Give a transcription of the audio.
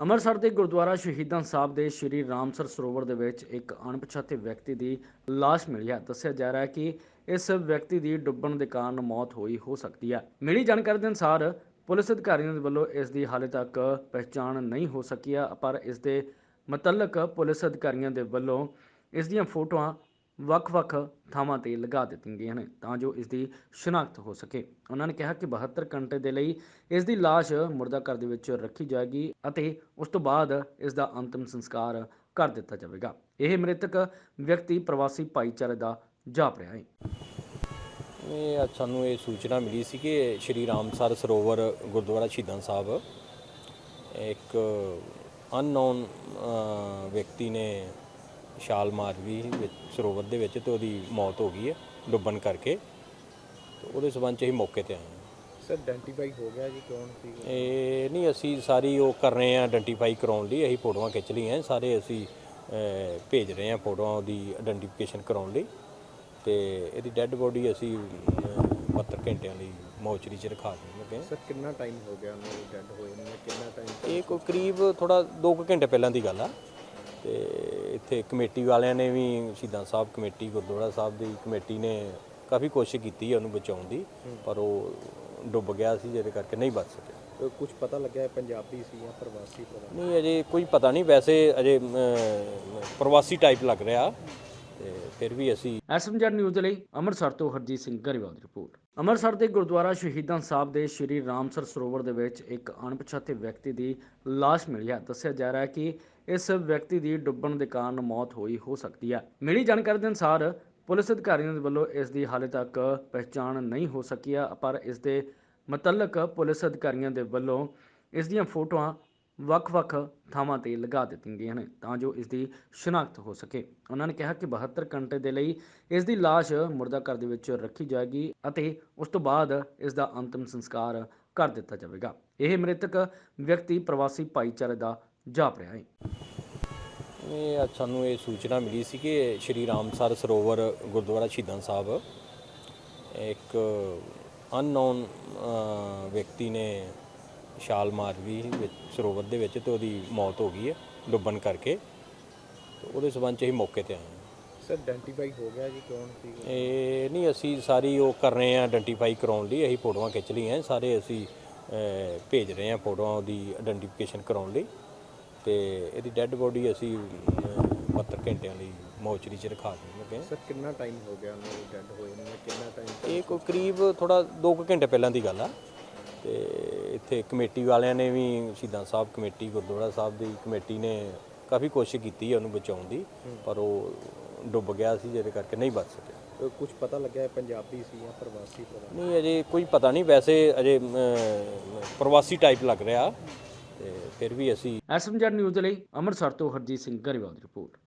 ਅੰਮ੍ਰਿਤਸਰ ਦੇ ਗੁਰਦੁਆਰਾ ਸ਼ਹੀਦਾਂ ਸਾਹਿਬ ਦੇ ਸ਼੍ਰੀ ਰਾਮਸਰ ਸਰੋਵਰ ਦੇ ਵਿੱਚ ਇੱਕ ਅਣਪਛਾਤੇ ਵਿਅਕਤੀ ਦੀ ਲਾਸ਼ ਮਿਲੀ ਹੈ। ਦੱਸਿਆ ਜਾ ਰਿਹਾ ਹੈ ਕਿ ਇਸ ਵਿਅਕਤੀ ਦੀ ਡੁੱਬਣ ਦੇ ਕਾਰਨ ਮੌਤ ਹੋਈ, ਹੋ ਸਕਦੀ ਹੈ। ਮਿਲੀ ਜਾਣਕਾਰੀ ਦੇ ਅਨੁਸਾਰ ਪੁਲਿਸ ਅਧਿਕਾਰੀਆਂ ਦੇ ਵੱਲੋਂ ਇਸ ਦੀ ਹਾਲੇ ਤੱਕ ਪਛਾਣ ਨਹੀਂ ਹੋ ਸਕੀ ਹੈ, ਪਰ ਇਸ ਦੇ ਮੁਤਲਕ ਪੁਲਿਸ ਅਧਿਕਾਰੀਆਂ ਦੇ ਵੱਲੋਂ ਇਸ ਦੀਆਂ ਫੋਟੋਆਂ ਵੱਖ-ਵੱਖ ਥਾਵਾਂ ਤੇ ਲਗਾ ਦਿੱਤੀਆਂ ਗਈਆਂ ਨੇ ਤਾਂ ਜੋ ਇਸ ਦੀ ਸ਼ਨਾਖਤ ਹੋ ਸਕੇ। ਉਹਨਾਂ ਨੇ ਕਿਹਾ ਕਿ 72 ਘੰਟੇ ਦੇ ਲਈ ਇਸ ਦੀ ਲਾਸ਼ ਮੁਰਦਾ ਘਰ ਦੇ ਵਿੱਚ ਰੱਖੀ ਜਾਏਗੀ ਅਤੇ ਉਸ ਤੋਂ ਬਾਅਦ ਇਸ ਦਾ ਅੰਤਿਮ ਸੰਸਕਾਰ ਕਰ ਦਿੱਤਾ ਜਾਵੇਗਾ। ਇਹ ਮ੍ਰਿਤਕ ਵਿਅਕਤੀ ਪ੍ਰਵਾਸੀ ਭਾਈਚਾਰੇ ਦਾ ਜਾਪ ਰਿਹਾ ਹੈ। ਇਹ ਸਾਨੂੰ ਇਹ ਸੂਚਨਾ ਮਿਲੀ ਸੀ ਕਿ ਸ਼੍ਰੀ ਰਾਮਸਰ ਸਰੋਵਰ ਗੁਰਦੁਆਰਾ ਸ਼ਹੀਦਾਂ ਸਾਹਿਬ, ਇੱਕ ਅਨਨੋਨ ਵਿਅਕਤੀ ਨੇ ਛਾਲ ਮਾਰ ਵੀ ਵਿੱਚ ਸਰੋਵਰ ਦੇ ਵਿੱਚ ਤੇ ਉਹਦੀ ਮੌਤ ਹੋ ਗਈ ਹੈ ਡੁੱਬਣ ਕਰਕੇ। ਤੇ ਉਹਦੇ ਸਬੰਧ ਚ ਅਸੀਂ ਮੌਕੇ ਤੇ ਆਏ ਹਾਂ। ਸਰ ਆਇਡੈਂਟੀਫਾਈ ਹੋ ਗਿਆ ਜੀ ਕੌਣ ਸੀ? ਇਹ ਨਹੀਂ ਅਸੀਂ ਸਾਰੀ ਉਹ ਕਰ ਰਹੇ ਹਾਂ ਆਇਡੈਂਟੀਫਾਈ ਕਰਾਉਣ ਲਈ। ਅਸੀਂ ਫੋਟੋਆਂ ਖਿੱਚ ਲਈਆਂ ਸਾਰੇ ਅਸੀਂ ਅਹ, ਭੇਜ ਰਹੇ ਹਾਂ ਫੋਟੋਆਂ ਉਹਦੀ ਆਇਡੈਂਟੀਫਿਕੇਸ਼ਨ ਕਰਾਉਣ ਲਈ। ਤੇ ਇਹਦੀ ਡੈੱਡ ਬੋਡੀ ਅਸੀਂ ਅਹ, 72 ਘੰਟਿਆਂ ਲਈ ਮੌਚਰੀ 'ਚ ਰਖਾ ਦੇਣ ਲੱਗੇ ਹਾਂ। ਸਰ ਕਿੰਨਾ ਟਾਈਮ ਹੋ ਗਿਆ ਉਹਨੂੰ ਡੈਡ ਹੋਏ ਨੂੰ ਜਾਂ ਕਿੰਨਾ ਟਾਈਮ ਇਹ ਕੋਈ ਕਰੀਬ ਥੋੜਾ 2 ਘੰਟੇ ਪਹਿਲਾਂ ਦੀ ਗੱਲ ਆ। ਤੇ ਇੱਥੇ ਕਮੇਟੀ ਵਾਲਿਆਂ ਨੇ ਵੀ ਸ਼ਹੀਦਾਂ ਸਾਹਿਬ ਕਮੇਟੀ ਗੁਰਦੁਆਰਾ ਸਾਹਿਬ ਦੀ ਕਮੇਟੀ ਨੇ ਕਾਫੀ ਕੋਸ਼ਿਸ਼ ਕੀਤੀ ਹੈ ਉਹਨੂੰ ਬਚਾਉਣ ਦੀ ਪਰ ਉਹ ਡੁੱਬ ਗਿਆ ਸੀ ਜਿਹਦੇ ਕਰਕੇ ਨਹੀਂ ਬਚ ਸਕਿਆ। ਕੁਝ ਪਤਾ ਲੱਗਿਆ ਹੈ ਪੰਜਾਬੀ ਸੀ ਜਾਂ ਪ੍ਰਵਾਸੀ ਪਤਾ? ਨਹੀਂ ਅਜੇ ਕੋਈ ਪਤਾ ਨਹੀਂ ਵੈਸੇ ਅਜੇ ਪ੍ਰਵਾਸੀ ਟਾਈਪ ਲੱਗ ਰਿਹਾ। ਫਿਰ ਵੀ ਅਸੀਂ ਐਸਐਮਜੈਡ ਨਿਊਜ਼ ਲਈ ਅੰਮ੍ਰਿਤਸਰ ਤੋਂ ਹਰਜੀਤ ਸਿੰਘ ਗਰੇਵਾਲ ਦੀ ਰਿਪੋਰਟ। ਅੰਮ੍ਰਿਤਸਰ ਦੇ ਗੁਰਦੁਆਰਾ ਸ਼ਹੀਦਾਂ ਸਾਹਿਬ ਦੇ ਸ਼੍ਰੀ ਰਾਮਸਰ ਸਰੋਵਰ ਦੇ ਵਿੱਚ ਇੱਕ ਅਣਪਛਾਤੇ ਵਿਅਕਤੀ ਦੀ ਲਾਸ਼ ਮਿਲੀ ਹੈ। ਦੱਸਿਆ ਜਾ ਰਿਹਾ ਹੈ ਕਿ ਇਸ ਵਿਅਕਤੀ ਦੀ ਡੁੱਬਣ ਦੇ ਕਾਰਨ ਮੌਤ ਹੋਈ, ਹੋ ਸਕਦੀ ਹੈ। ਮਿਲੀ ਜਾਣਕਾਰੀ ਦੇ ਅਨੁਸਾਰ ਪੁਲਿਸ ਅਧਿਕਾਰੀਆਂ ਦੇ ਵੱਲੋਂ ਇਸ ਦੀ ਹਾਲੇ ਤੱਕ ਪਛਾਣ ਨਹੀਂ ਹੋ ਸਕੀ ਹੈ, ਪਰ ਇਸ ਦੇ ਮੁਤਲਕ ਪੁਲਿਸ ਅਧਿਕਾਰੀਆਂ ਦੇ ਵੱਲੋਂ ਇਸ ਦੀਆਂ ਫੋਟੋਆਂ ਵੱਖ-ਵੱਖ ਥਾਵਾਂ ਤੇ ਲਗਾ ਦਿੱਤੀਆਂ ਗਈਆਂ ਨੇ ਤਾਂ ਜੋ ਇਸ ਦੀ ਸ਼ਨਾਖਤ ਹੋ ਸਕੇ। ਉਹਨਾਂ ਨੇ ਕਿਹਾ ਕਿ 72 ਘੰਟੇ ਦੇ ਲਈ ਇਸ ਦੀ ਲਾਸ਼ ਮੁਰਦਾ ਘਰ ਦੇ ਵਿੱਚ ਰੱਖੀ ਜਾਏਗੀ ਅਤੇ ਉਸ ਤੋਂ ਬਾਅਦ ਇਸ ਦਾ ਅੰਤਿਮ ਸੰਸਕਾਰ ਕਰ ਦਿੱਤਾ ਜਾਵੇਗਾ। ਇਹ ਮ੍ਰਿਤਕ ਵਿਅਕਤੀ ਪ੍ਰਵਾਸੀ ਭਾਈਚਾਰੇ ਦਾ ਜਾਪ ਰਿਹਾ ਹੈ। ਇਹ ਅੱਜ ਸਾਨੂੰ ਇਹ ਸੂਚਨਾ ਮਿਲੀ ਸੀ ਕਿ ਸ਼੍ਰੀ ਰਾਮਸਰ ਸਰੋਵਰ ਗੁਰਦੁਆਰਾ ਸ਼ਹੀਦਾਂ ਸਾਹਿਬ, ਇੱਕ ਅਨਨੋਨ ਵਿਅਕਤੀ ਨੇ ਛਾਲ ਮਾਰ ਵੀ ਵਿੱਚ ਸਰੋਵਰ ਦੇ ਵਿੱਚ ਤੇ ਉਹਦੀ ਮੌਤ ਹੋ ਗਈ ਹੈ ਡੁੱਬਣ ਕਰਕੇ। ਤੇ ਉਹਦੇ ਸਬੰਧ ਚ ਅਸੀਂ ਮੌਕੇ ਤੇ ਆਏ ਹਾਂ। ਸਰ ਆਇਡੈਂਟੀਫਾਈ ਹੋ ਗਿਆ ਜੀ ਕੌਣ ਸੀ? ਇਹ ਨਹੀਂ ਅਸੀਂ ਸਾਰੀ ਉਹ ਕਰ ਰਹੇ ਹਾਂ ਆਇਡੈਂਟੀਫਾਈ ਕਰਾਉਣ ਲਈ। ਅਸੀਂ ਫੋਟੋਆਂ ਖਿੱਚ ਲਈਆਂ ਸਾਰੇ ਅਸੀਂ ਅਹ, ਭੇਜ ਰਹੇ ਹਾਂ ਫੋਟੋਆਂ ਉਹਦੀ ਆਇਡੈਂਟੀਫਿਕੇਸ਼ਨ ਕਰਾਉਣ ਲਈ। ਤੇ ਇਹਦੀ ਡੈੱਡ ਬੋਡੀ ਅਸੀਂ ਅਹ, 72 ਘੰਟਿਆਂ ਲਈ ਮੌਚਰੀ 'ਚ ਰਖਾ ਹਾਂ। ਸਰ ਕਿੰਨਾ ਟਾਈਮ ਹੋ ਗਿਆ ਉਹਨੂੰ ਡੈਡ ਹੋਏ ਨੂੰ? ਜਾਂ ਕਿੰਨਾ ਟਾਈਮ ਇਹ ਕੋਈ ਕਰੀਬ ਥੋੜਾ 2 ਘੰਟੇ ਪਹਿਲਾਂ ਦੀ ਗੱਲ ਆ। ਤੇ ਇੱਥੇ ਕਮੇਟੀ ਵਾਲਿਆਂ ਨੇ ਵੀ ਸ਼ਹੀਦਾਂ ਸਾਹਿਬ ਕਮੇਟੀ ਗੁਰਦੁਆਰਾ ਸਾਹਿਬ ਦੀ ਕਮੇਟੀ ਨੇ ਕਾਫੀ ਕੋਸ਼ਿਸ਼ ਕੀਤੀ ਹੈ ਉਹਨੂੰ ਬਚਾਉਣ ਦੀ ਪਰ ਉਹ ਡੁੱਬ ਗਿਆ ਸੀ ਜਿਹਦੇ ਕਰਕੇ ਨਹੀਂ ਬਚ ਸਕਿਆ। ਕੁਝ ਪਤਾ ਲੱਗਿਆ ਪੰਜਾਬੀ ਸੀ ਜਾਂ ਪ੍ਰਵਾਸੀ ਪਤਾ? ਨਹੀਂ ਅਜੇ ਕੋਈ ਪਤਾ ਨਹੀਂ ਵੈਸੇ ਅਜੇ ਪ੍ਰਵਾਸੀ ਟਾਈਪ ਲੱਗ ਰਿਹਾ। ਤੇ ਫਿਰ ਵੀ ਅਸੀਂ ਐਸਐਮਜੈਡ ਨਿਊਜ਼ ਲਈ ਅੰਮ੍ਰਿਤਸਰ ਤੋਂ ਹਰਜੀਤ ਸਿੰਘ ਗਰੇਵਾਲ ਦੀ ਰਿਪੋਰਟ।